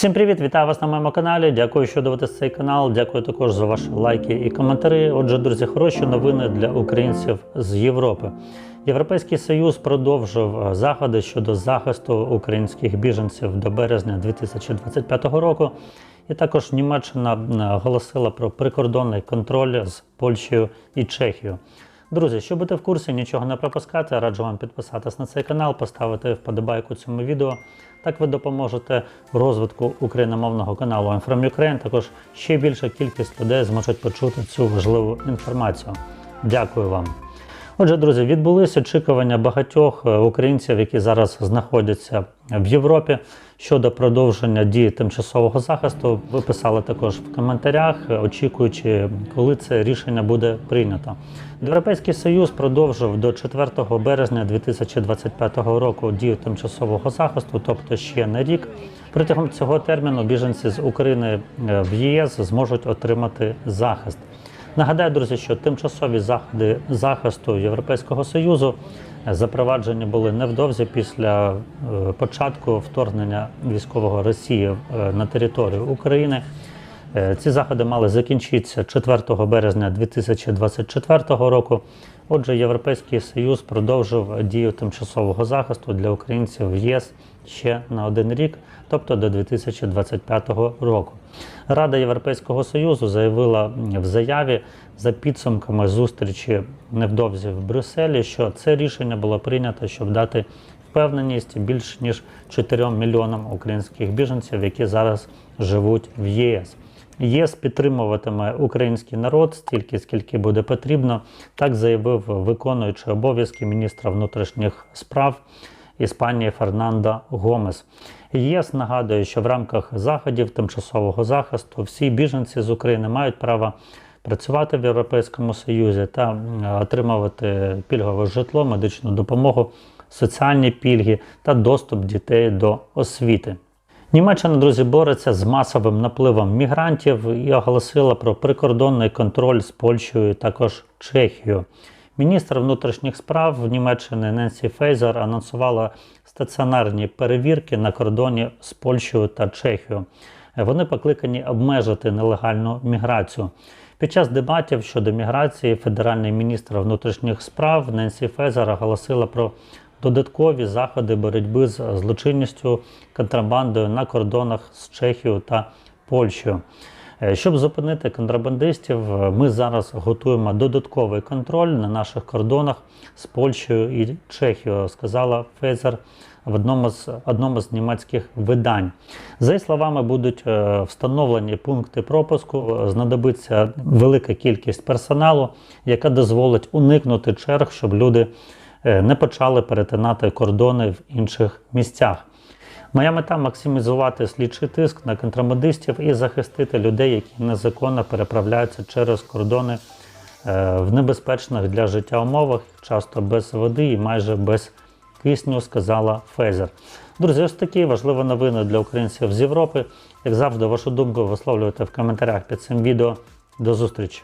Всім привіт! Вітаю вас на моєму каналі. Дякую, що дивитесь цей канал. Дякую також за ваші лайки і коментарі. Отже, друзі, хороші новини для українців з Європи. Європейський Союз продовжив е, заходи щодо захисту українських біженців до березня 2025 року. І також Німеччина е, оголосила про прикордонний контроль з Польщею і Чехією. Друзі, щоб бути в курсі, нічого не пропускати, раджу вам підписатись на цей канал, поставити вподобайку цьому відео. Так ви допоможете розвитку україномовного каналу Inform Ukraine. Також ще більша кількість людей зможуть почути цю важливу інформацію. Дякую вам. Отже, друзі, відбулися очікування багатьох е, українців, які зараз знаходяться в Європі щодо продовження дії тимчасового захисту. Ви писали також в коментарях, е, очікуючи, коли це рішення буде прийнято. Європейський Союз продовжив до 4 березня 2025 року дію тимчасового захисту, тобто ще на рік. Протягом цього терміну біженці з України е, в ЄС зможуть отримати захист. Нагадаю, друзі, що тимчасові заходи захисту Європейського союзу е, запроваджені були невдовзі після е, початку вторгнення військового Росії е, на територію України. Ці заходи мали закінчитися 4 березня 2024 року. Отже, Європейський Союз продовжив дію тимчасового захисту для українців в ЄС ще на один рік, тобто до 2025 року. Рада Європейського Союзу заявила в заяві за підсумками зустрічі невдовзі в Брюсселі, що це рішення було прийнято, щоб дати впевненість більш ніж 4 мільйонам українських біженців, які зараз живуть в ЄС. ЄС підтримуватиме український народ стільки, скільки буде потрібно. Так заявив виконуючий обов'язки міністра внутрішніх справ Іспанії Фернандо Гомес. ЄС нагадує, що в рамках заходів тимчасового захисту всі біженці з України мають право працювати в Європейському Союзі та отримувати пільгове житло, медичну допомогу, соціальні пільги та доступ дітей до освіти. Німеччина, друзі, бореться з масовим напливом мігрантів і оголосила про прикордонний контроль з Польщею, також Чехією. Міністр внутрішніх справ Німеччини Ненсі Фейзер анонсувала стаціонарні перевірки на кордоні з Польщею та Чехією. Вони покликані обмежити нелегальну міграцію. Під час дебатів щодо міграції федеральний міністр внутрішніх справ Ненсі Фейзер оголосила про додаткові заходи боротьби з злочинністю контрабандою на кордонах з Чехією та Польщею. Е, Щоб зупинити контрабандистів, е, ми зараз готуємо додатковий контроль на наших кордонах з Польщею і Чехією, сказала Фейзер в одному з одному з німецьких видань. За її словами, будуть е, встановлені пункти пропуску. Знадобиться велика кількість персоналу, яка дозволить уникнути черг, щоб люди не почали перетинати кордони в інших місцях. Моя мета максимізувати слідчий тиск на контрабандистів і захистити людей, які незаконно переправляються через кордони е, в небезпечних для життя умовах, часто без води і майже без кисню, сказала Фейзер. Друзі, ось такі важливі новини для українців з Європи. Як завжди, вашу думку висловлюйте в коментарях під цим відео. До зустрічі!